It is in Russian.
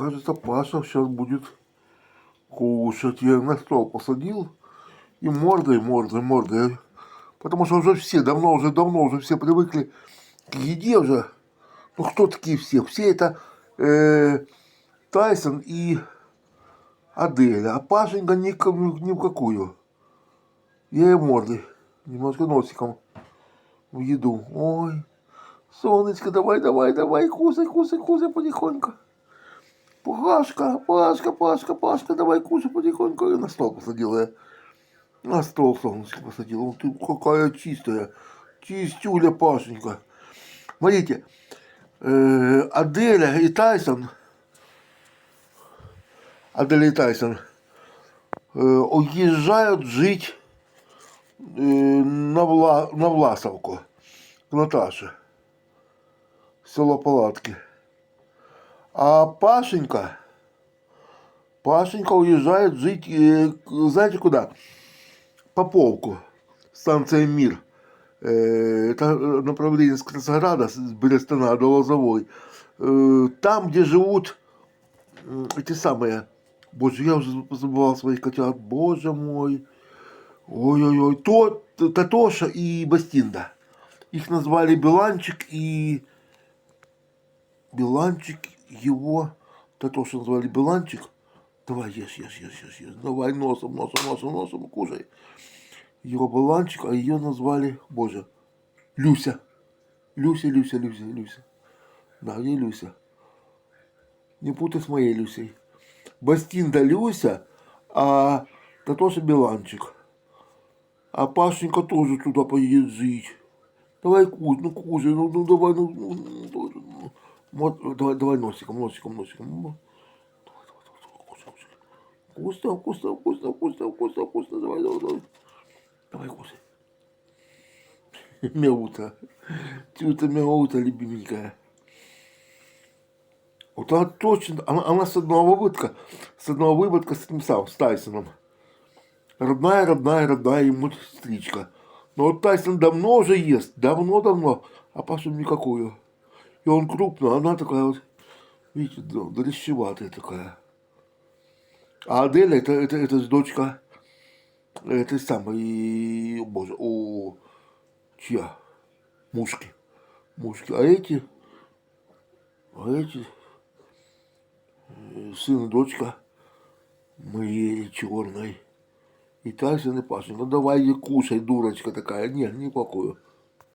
Кажется, Паша сейчас будет кушать. Я на стол посадил и мордой, мордой, мордой. Потому что уже все, давно, уже давно, уже все привыкли к еде уже. Ну, кто такие все? Все это э, Тайсон и Аделя. А Пашенька ни, ни в какую. Я ей мордой, немножко носиком в еду. Ой, солнышко, давай, давай, давай, кусай, кусай, кусай потихоньку. Пашка, Пашка, Пашка, Пашка, давай кушай потихоньку. И на стол посадила я. На стол солнышко посадила. Вот ты какая чистая. Чистюля Пашенька. Смотрите, э, Аделя и Тайсон, Аделя и Тайсон, э, уезжают жить э, на, Вла, на Власовку к Наташе. Село Палатки. А Пашенька, Пашенька уезжает жить, э, знаете куда? Поповку, станция Мир. Э, Это направление с Краснограда, с Берестана до Лозовой. Э, Там, где живут м, эти самые, боже, я уже забывал своих котят, боже мой. Ой-ой-ой, то, Татоша и Бастинда. Их назвали Биланчик и Биланчик, его, Татоша назвали Биланчик. Давай, ешь, ешь, ешь, ешь, ешь. Давай носом, носом, носом, носом, кушай. Его Биланчик, а ее назвали, боже, Люся. Люся, Люся, Люся, Люся. Да, ей Люся. Не путай с моей Люсей. Бастинда Люся, а Татоша Биланчик. А Пашенька тоже туда поедет жить. Давай кусь, ну кушай, ну, ну давай, ну, ну, ну, вот, давай, давай носиком, носиком, носиком. Давай, давай, давай, кушай, кушай. Вкусно, вкусно, вкусно, вкусно, вкусно, вкусно, давай, давай, давай. Давай кушай. Мяута. Тюта мяута, любименькая. Вот она точно, она, она с одного выводка, с одного выводка с этим самым, с Тайсоном. Родная, родная, родная ему сестричка. Но вот Тайсон давно уже ест, давно-давно, а Паша никакую. И он крупный, она такая вот, видите, д- дрищеватая такая. А Аделя, это, это, это дочка этой самой, боже, о, чья? Мушки. Мушки. А эти, а эти, э, сын и дочка Мариэли черной. И Тайсон и Паша, ну давай кушай, дурочка такая. Нет, никакую.